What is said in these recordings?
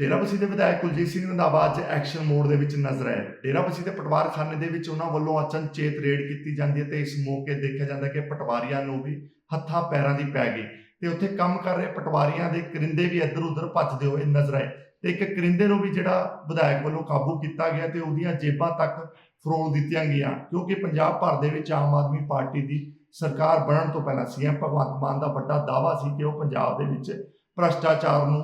ਡੇਰਾਬੱਸੀ ਦੇ ਵਿਧਾਇਕ ਕੁਲਜੀਤ ਸਿੰਘ ਰੰਧਾਵਾ ਅੱਜ ਐਕਸ਼ਨ ਮੋਡ ਦੇ ਵਿੱਚ ਨਜ਼ਰ ਆਏ। ਡੇਰਾਬੱਸੀ ਦੇ ਪਟਵਾਰਖਾਨੇ ਦੇ ਵਿੱਚ ਉਹਨਾਂ ਵੱਲੋਂ ਅਚਨਚੇਤ ਰੇਡ ਕੀਤੀ ਜਾਂਦੀ ਹੈ ਤੇ ਇਸ ਮੌਕੇ ਦੇਖਿਆ ਜਾਂਦਾ ਕਿ ਪਟਵਾਰੀਆਂ ਨੂੰ ਵੀ ਹੱਥਾਂ ਪੈਰਾਂ ਦੀ ਪੈ ਗਈ ਤੇ ਉੱਥੇ ਕੰਮ ਕਰ ਰਹੇ ਪਟਵਾਰੀਆਂ ਦੇ ਕਰਿੰਦੇ ਵੀ ਇੱਧਰ ਉੱਧਰ ਭੱਜਦੇ ਹੋਏ ਨਜ਼ਰ ਆਏ ਤੇ ਇੱਕ ਕਰਿੰਦੇ ਨੂੰ ਵੀ ਜਿਹੜਾ ਵਿਧਾਇਕ ਵੱਲੋਂ ਕਾਬੂ ਕੀਤਾ ਗਿਆ ਤੇ ਉਹਦੀਆਂ ਜੇਬਾਂ ਤੱਕ ਫਰੋਲ ਦਿੱਤੀਆਂ ਗਈਆਂ ਕਿਉਂਕਿ ਪੰਜਾਬ ਭਰ ਦੇ ਵਿੱਚ ਆਮ ਆਦਮੀ ਪਾਰਟੀ ਦੀ ਸਰਕਾਰ ਬਣਨ ਤੋਂ ਪਹਿਲਾਂ ਸੀਐਮ ਭਗਵੰਤ ਮਾਨ ਦਾ ਵੱਡਾ ਦਾਅਵਾ ਸੀ ਕਿ ਉਹ ਪੰਜਾਬ ਦੇ ਵਿੱਚ ਭ੍ਰਸ਼ਟਾਚਾਰ ਨੂੰ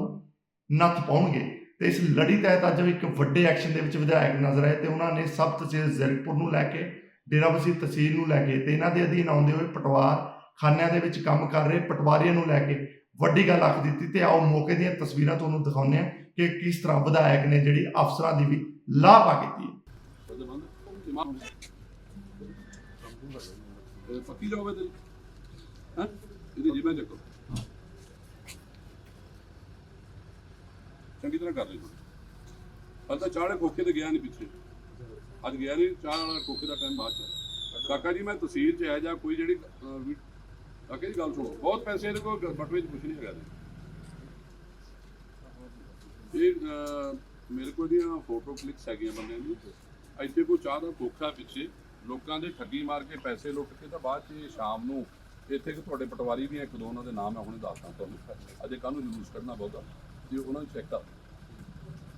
ਨੱਥ ਪਾਉਣਗੇ। ਤੇ ਇਸ ਲੜੀ ਤਹਿਤ ਅੱਜ ਇੱਕ ਵੱਡੇ ਐਕਸ਼ਨ ਦੇ ਵਿੱਚ ਵਿਧਾਇਕ ਨਜ਼ਰ ਆਏ ਤੇ ਉਹਨਾਂ ਨੇ ਸਬ ਤਹਿਸੀਲ ਜ਼ਰਕਪੁਰ ਨੂੰ ਲੈ ਕੇ ਡੇਰਾਬੱਸੀ ਤਹਿਸੀਲ ਨੂੰ ਲੈ ਕੇ ਤੇ ਇਹਨਾਂ ਦੇ ਅਧੀਨ ਆਉਂਦੇ ਹੋਏ ਪਟਵਾਰ ਖਾਨਿਆਂ ਦੇ ਵਿੱਚ ਕੰਮ ਕਰ ਰਹੇ ਪਟਵਾਰੀਆਂ ਨੂੰ ਲੈ ਕੇ ਵੱਡੀ ਗੱਲ ਆਖ ਦਿੱਤੀ ਤੇ ਆਓ ਮੌਕੇ ਦੀਆਂ ਤਸਵੀਰਾਂ ਤੁਹਾਨੂੰ ਦਿਖਾਉਂਦੇ ਹਾਂ ਕਿ ਕਿਸ ਤਰ੍ਹਾਂ ਵਿਧਾਇਕ ਨੇ ਜਿਹੜੀ ਅਫਸਰਾਂ ਦੀ ਵੀ ਲਾਭਾ ਕੀਤੀ ਇਹ ਪੱਕੀ ਜਾਵੇ ਤੇਰੀ? ਹਾਂ? ਇਹਦੀ ਜੀਬਾਂ ਚੱਕੋ ਚੰਗੀ ਤਰ੍ਹਾਂ ਕਰ ਲਈ ਅੱਜ ਤਾਂ ਚਾੜੇ ਖੋਖੇ ਤੇ ਗਿਆ ਨਹੀਂ ਪਿੱਛੇ। ਅੱਜ ਗਿਆ ਨਹੀਂ ਚਾਹ ਵਾਲਾ ਖੋਖੇ ਦਾ ਟਾਈਮ ਬਾਅਦ ਚ। ਕਾਕਾ ਜੀ ਮੈਂ ਤਹਿਸੀਲ ਚ ਆਇਆ ਜਾਂ ਕੋਈ ਜਿਹੜੀ ਅਹ, ਵੀ- ਗੱਲ ਸੁਣੋ। ਬਹੁਤ ਪੈਸੇ ਇਹਦੇ ਕੋਲ ਬਟਵੇ ਚ ਕੁਛ ਨਹੀਂ ਹੈਗਾ ਇਹ ਮੇਰੇ ਕੋਲ ਦੀਆਂ ਫੋਟੋ ਕਲਿੱਕਸ ਹੈਗੀਆਂ ਬੰਦਿਆਂ ਦੀ ਇੱਥੇ ਕੋਈ ਚਾਹ ਦਾ ਖੋਖਾ ਪਿੱਛੇ ਲੋਕਾਂ ਦੇ ਠੱਗੀ ਮਾਰ ਕੇ ਪੈਸੇ ਲੁੱਟ ਕੇ ਤਾਂ ਬਾਅਦ ਚ ਸ਼ਾਮ ਨੂੰ ਇੱਥੇ ਕਿ ਤੁਹਾਡੇ ਪਟਵਾਰੀ ਵੀ ਇੱਕ ਦੋ ਉਹਨਾਂ ਦੇ ਨਾਮ ਮੈਂ ਹੁਣੇ ਦੱਸਦਾ ਤੁਹਾਨੂੰ। ਅਜੇ ਕੱਲ ਨੂੰ ਜਲੂਸ ਕੱਢਣਾ ਬਹੁਤਾ। ਜੇ ਉਹਨਾਂ ਨੂੰ ਚੈੱਕ ਕਰ।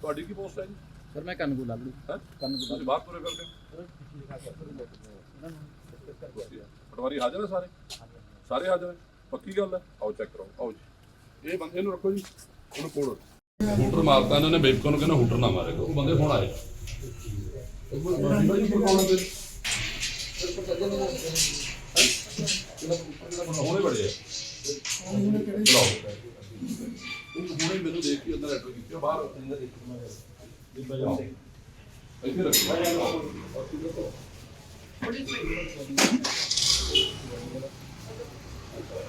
ਤੁਹਾਡੀ ਕੀ ਪੋਸਟ ਹੈ ਜੀ? ਸਰ ਮੈਂ ਕੰਨਗੂ ਲਾਗੜੂ ਹੈ? ਕੰਨਗੂ ਤੁਸੀਂ ਬਾਹਰ ਤੁਰੇ ਫਿਰਦੇ ਹੋ? ਪਟਵਾਰੀ ਹਾਜ਼ਰ ਹੈ ਸਾਰੇ? ਸਾਰੇ ਹਾਜ਼ਰ ਹੈ ਪੱਕੀ ਗੱਲ ਹੈ? ਆਓ ਚੈੱਕ ਕਰੋ। ਆਓ ਜੀ। ਇਹ ਬੰਦੇ ਨੂੰ ਰੱਖੋ ਜੀ। ਉਹਨੂੰ ਕੋਲ। ਹੂਟਰ ਮਾਰਤਾ ਇਹਨਾਂ ਨੇ ਬੇਬਕੋ ਨੂੰ ਕਹਿੰਦਾ ਹੂਟਰ ਨਾ ਮਾਰੇਗਾ ਉਹ ਬੰਦੇ ਹੁਣ ਆਏ। ਹੈ? ਹੁਣੇ ਬੜੇ ਆ। ਅੰਦਰ ਇੱਥੇ ਰੱਖੋ।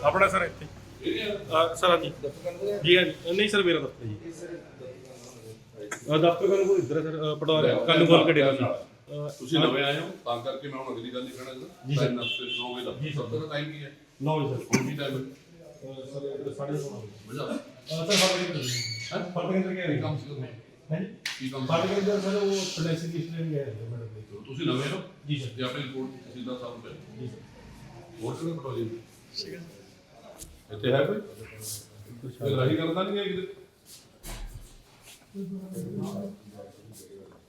ਆਪਣਾ ਸਰ ਇੱਥੇ। ਸਰ ਹਾਂਜੀ। ਜੀ ਹਾਂਜੀ। ਨਹੀਂ ਸਰ ਮੇਰਾ ਦਫ਼ਤਰ ਜੀ। ਦਫ਼ਤਰ ਕੋਲ ਇੱਧਰ ਹੈ ਸਰ ਪਟਵਾਰੀ ਕੰਨ ਕੋਲ ਕੇ ਡੇਰਾ ਸੀ ਤੁਸੀਂ ਨਵੇਂ ਆਏ ਹੋ ਤਾਂ ਕਰਕੇ ਮੈਂ ਹੁਣ ਅਗਲੀ ਗੱਲ ਨਹੀਂ ਕਹਿਣਾ ਜੀ ਚਾਹੁੰਦਾ ਸਰ। ਟਾਈਮ ਨਸਤੇ 9 ਵਜੇ ਦਾ। ਜੀ ਸਰ। ਸਭ ਦਾ ਟਾਈਮ ਕੀ ਹੈ? ਨੌ ਸਰ। ਹੁਣ ਵੀ ਟਾਈਮ ਸਰ ਸਾਢੇ ਸੋਲਾਂ ਮਜ਼ਾ ਸਰ ਫਾਟਕ ਕਿੰਦਰ ਹੈ ਫਾਟਕ ਕਿੰਦਰ ਗਿਆ ਕੀ ਕੰਮ ਸੀ ਤੁਹਾਨੂੰ? ਹਾਂਜੀ ਕੀ ਕੰਮ ਫਾਟਕ ਸੀ ਕਿੰਦਰ ਸਰ ਉਹ ਸਲੈਕਸ਼ਨ ਲਿਸਟ ਲੈਣ ਗਿਆ ਹੈ ਮੈਡਮ ਦੇ ਤੁਸੀਂ ਨਵੇਂ ਹੋ ਜੀ ਸਰ ਤੇ ਆਪਣੀ ਰਿਪੋਰਟ ਸਿੱਧਾ ਸਾਹਿਬ ਤੇ ਜੀ ਸਰ ਵੋਟ ਕਿਹਨੇ ਪਟਵਾਰੀ ਇੱਥੇ ਹੈ ਕੋਈ ਕੋਈ ਰਹੀ ਗੱਲ ਤਾਂ ਨਹੀਂ ਹੈ ਕਿਤੇ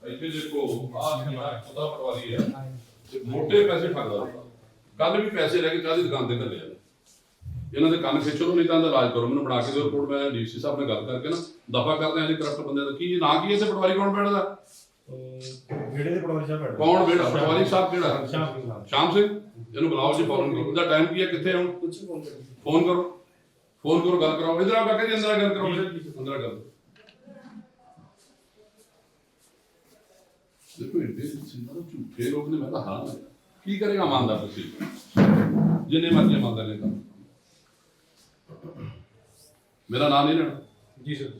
ਇੱਥੇ ਦੇਖੋ ਆਹ ਮੇਰਾ ਖੁਦਾ ਪਟਵਾਰੀ ਹੈ ਤੇ ਮੋਟੇ ਪੈਸੇ ਠੱਗਦਾ ਕੱਲ ਵੀ ਪੈਸੇ ਲੈ ਕੇ ਕਾਹਦੀ ਦੁਕਾਨ ਤੇ ਘੱਲੇ ਆ ਇਹਨਾਂ ਦੇ ਕੰਨ ਖਿੱਚ ਨਹੀਂ ਤਾਂ ਇਹਦਾ ਇਲਾਜ ਕਰੋ। ਮੈਨੂੰ ਬਣਾ ਕੇ ਦਿਓ ਰਿਪੋਰਟ ਮੈਂ ਡੀਸੀ ਸਾਹਿਬ ਨਾਲ ਗੱਲ ਕਰਕੇ ਨਾ ਦਫਾ ਕਰਦੇ ਆਂ ਇਹ ਕਰਪਟ ਬੰਦੇ ਦਾ। ਕੀ ਨਾਂ ਕੀ ਤੇ ਪਟਵਾਰੀ? ਕੌਣ ਬੈਠਦਾ? ਜਿਹੜੇ ਦੇ ਪਟਵਾਰੀ ਸਾਹਿਬ ਮੈਡਮ ਕੌਣ ਬੈਠਾ ਪਟਵਾਰੀ ਸਾਹਿਬ ਕਿਹੜਾ? ਸ਼ਾਮ ਸਿੰਘ ਸਾਹਿਬ। ਸ਼ਾਮ ਸਿੰਘ? ਇਹਨੂੰ ਬੁਲਾਓ ਜੀ ਫੌਰਨ ਕਰੋ। ਉਹਦਾ ਟਾਈਮ ਕੀ ਹੈ? ਕਿੱਥੇ ਹੁਣ? ਫੋਨ ਕਰੋ। ਫੋਨ ਕਰੋ ਗੱਲ ਕਰਾਓ। ਇਧਰ ਆ ਕਾਕਾ ਜੀ ਅੰਦਰ ਆ ਗੱਲ ਕਰੋ ਅੰਦਰ ਆ ਗੱਲ। ਦੇਖੋ ਇਹਦੇ ਸਿੰਦਰ ਝੂਠੇ ਲੋਕ ਨੇ ਮੈਂ ਤਾਂ ਹਾਂ ਕੀ ਕਰੇਗਾ ਇਮਾਨਦਾਰ ਤੁਸੀਂ? ਜਿੰਨੇ ਮਰਜ਼ੀ ਇਮਾਨਦਾਰ ਨੇ ਕੰਮ ਮੇਰਾ ਨਾਮ ਨਹੀਂ ਲੈਣਾ। ਜੀ ਸਰ।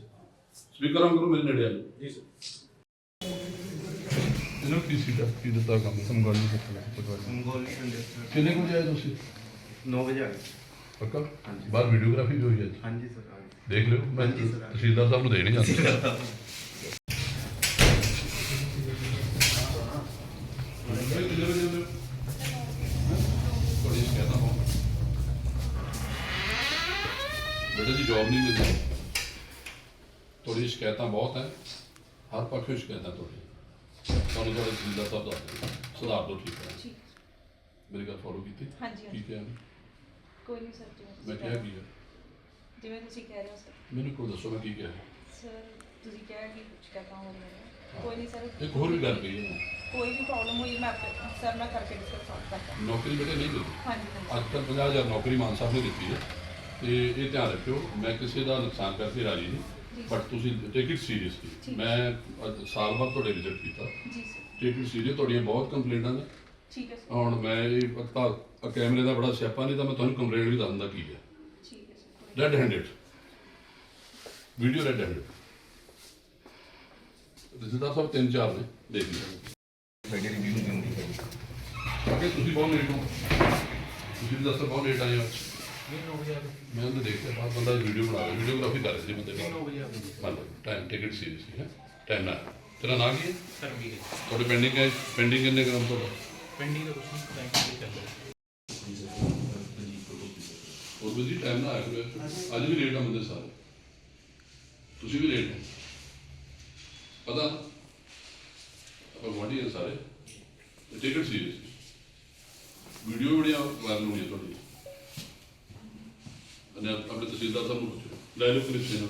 ਸਪੀਕਰ ਆਨ ਕਰੋ ਮੇਰੇ ਨੇੜੇ ਆ ਜਾਓ। ਜੀ ਸਰ। ਇਹਨੂੰ ਕੀ ਸੀਟਾ ਕੀ ਦਿੱਤਾ ਕੰਮ? ਸੰਗੋਲੀ ਸਿੱਖਣਾ ਪਟਵਾਰੀ। ਮੰਗੋਲੀ ਕੰਡਕਟਰ ਕਿੰਨੇ ਕੁ ਜਾਏ ਤੁਸੀਂ? 9 ਵਜੇ ਆ ਗਏ। ਪੱਕਾ? ਹਾਂਜੀ। ਬਾਹਰ ਵੀਡੀਓਗ੍ਰਾਫੀ ਵੀ ਹੋਈ ਹੈ ਹਾਂਜੀ ਸਰ ਆ ਗਏ ਦੇਖ ਲਿਓ ਮੈਂ ਹਾਂਜੀ ਸਰ। ਤਹਿਸੀਲਦਾਰ ਸਾਹਿਬ ਨੂੰ ਦੇ ਨਹੀਂ ਜਾਂਦਾ ਬੇਟੇ ਦੀ ਜੌਬ ਨਹੀਂ ਮਿਲਦੀ। ਥੋੜੀ ਸ਼ਿਕਾਇਤਾਂ ਬਹੁਤ ਹੈ। ਹਰ ਪੱਖੋਂ ਸ਼ਿਕਾਇਤਾਂ ਤੁਹਾਡੀ ਤੁਹਾਨੂੰ ਤੁਹਾਡੇ ਤਹਿਸੀਲਦਾਰ ਸਾਹਿਬ ਦੱਸ ਸੁਧਾਰ ਦੋ ਠੀਕ ਹੈ। ਮੇਰੀ ਗੱਲ ਫੋਲੋ ਕੀਤੀ? ਹਾਂਜੀ ਹਾਂਜੀ। ਠੀਕ ਹੈ ਕੋਈ ਨਹੀਂ ਸਰ ਜਿਵੇਂ ਮੈਂ ਕਿਹਾ ਕਹਿ ਕੀ ਹੈ? ਜਿਵੇਂ ਤੁਸੀਂ ਕਹਿ ਰਹੇ ਹੋ ਸਰ। ਮੈਨੂੰ ਕੋਈ ਦੱਸੋ ਮੈਂ ਕੀ ਕਿਹਾ? ਸਰ ਤੁਸੀਂ ਕਿਹਾ ਕਿ ਕੁਝ ਕਹਿਤਾ ਹੋ ਹੈ। ਕੋਈ ਨਹੀਂ ਸਰ। ਇੱਕ ਹੋਰ ਵੀ ਗੱਲ ਕਹੀ ਹੈ ਕੋਈ ਵੀ ਪ੍ਰੋਬਲਮ ਹੋਈ ਮੈਂ ਆਪਣੇ ਸਰ ਨਾਲ ਕਰਕੇ ਡਿਸਕਸ ਕਰਦਾ ਨੌਕਰੀ ਬੇਟੇ ਨਹੀਂ ਮਿਲਦੀ ਹਾਂਜੀ ਅੱਜ ਕੱਲ੍ਹ 50000 ਨੌਕਰੀ ਮਾਨ ਸਾਹਿਬ ਨੇ ਦਿੱਤੀ ਹੈ। ਤੇ ਇਹ ਧਿਆਨ ਰੱਖਿਓ ਮੈਂ ਕਿਸੇ ਦਾ ਨੁਕਸਾਨ ਕਰਕੇ ਰਾਜੀ ਨਹੀਂ ਬਟ ਤੁਸੀਂ ਟੇਕ ਇਟ ਸੀਰੀਅਸਲੀ। ਮੈਂ ਅੱਜ ਸਾਲ ਬਾਅਦ ਤੁਹਾਡੇ ਵਿਜ਼ਿਟ ਕੀਤਾ। ਜੀ ਸਰ ਟੇਕ ਇਟ ਸੀਰੀਅਸ ਤੁਹਾਡੀਆਂ ਬਹੁਤ ਕੰਪਲੇਂਟਾਂ ਨੇ। ਠੀਕ ਹੈ ਸਰ ਹੁਣ ਮੈਂ ਇਹ ਤਾਂ ਕੈਮਰੇ ਦਾ ਬੜਾ ਸਿਆਪਾ ਨਹੀਂ ਤਾਂ ਮੈਂ ਤੁਹਾਨੂੰ ਕੰਪਲੇਂਟ ਵੀ ਦੱਸਦਾ ਕੀ ਹੈ। ਠੀਕ ਹੈ sir red handed video red handed ਰਿਸ਼ਤੇਦਾਰ ਸਾਹਿਬ ਤਿੰਨ ਚਾਰ ਨੇ ਦੇਖ ਲਿਓ। ਸਾਡੀ ਰਿਵਿਊ ਨਹੀਂ ਹੁੰਦੀ ਹੈ ਅੱਗੇ ਤੁਸੀਂ ਬਹੁਤ ਲੇਟ ਹੋ। ਤੁਸੀਂ ਵੀ ਦੱਸੋ ਬਹੁਤ ਲੇਟ ਆਏ ਹੋ। ਮੈਂ ਉਹਨੂੰ ਦੇਖਿਆ ਬਾਅਦ ਬੰਦਾ ਵੀਡੀਓ ਬਣਾ ਰਿਹਾ ਵੀਡੀਓਗ੍ਰਾਫੀ ਕਰ ਰਿਹਾ ਸੀ ਬੰਦੇ ਨਾਲ। 9 ਵਜੇ ਮੰਨ ਲਓ ਟਾਈਮ ਟਿਕਟ ਸੀ ਸੀ ਹੈ? ਟਾਈਮ ਨਾਲ। ਤੇਰਾ ਨਾਂ ਕੀ ਹੈ? ਸਰ ਵੀ ਤੁਹਾਡੇ ਪੈਂਡਿੰਗ ਹੈ ਪੈਂਡਿੰਗ ਕਿੰਨੇ ਗ੍ਰਾਮ ਤੋਂ ਪੈਂਡਿੰਗ ਦਾ ਕੁਝ ਨਹੀਂ ਤੇ ਚੱਲ ਰਿਹਾ। ਹੋਰ ਵੀ ਟਾਈਮ ਨਾਲ ਆਇਆ ਕਰੋ ਅੱਜ ਵੀ ਲੇਟ ਆ ਬੰਦੇ ਸਾਰੇ। ਤੁਸੀਂ ਵੀ ਲੇਟ ਹੋ। ਪਤਾ? ਆਪਾਂ ਹਾਂ ਸਾਰੇ। ਟਿਕਟ ਸੀ। ਵੀਡੀਓ ਬੜੀਆਂ ਵਾਇਰਲ ਹੋਈਆਂ ਤੁਹਾਡੀ। ਅਨੇ ਆਪਣੇ ਤਹਿਸੀਲਦਾਰ ਸਾਹਿਬ ਨੂੰ ਪੁੱਛੋ। ਲੈ ਲਓ ਪੁਲਿਸ ਨੇ।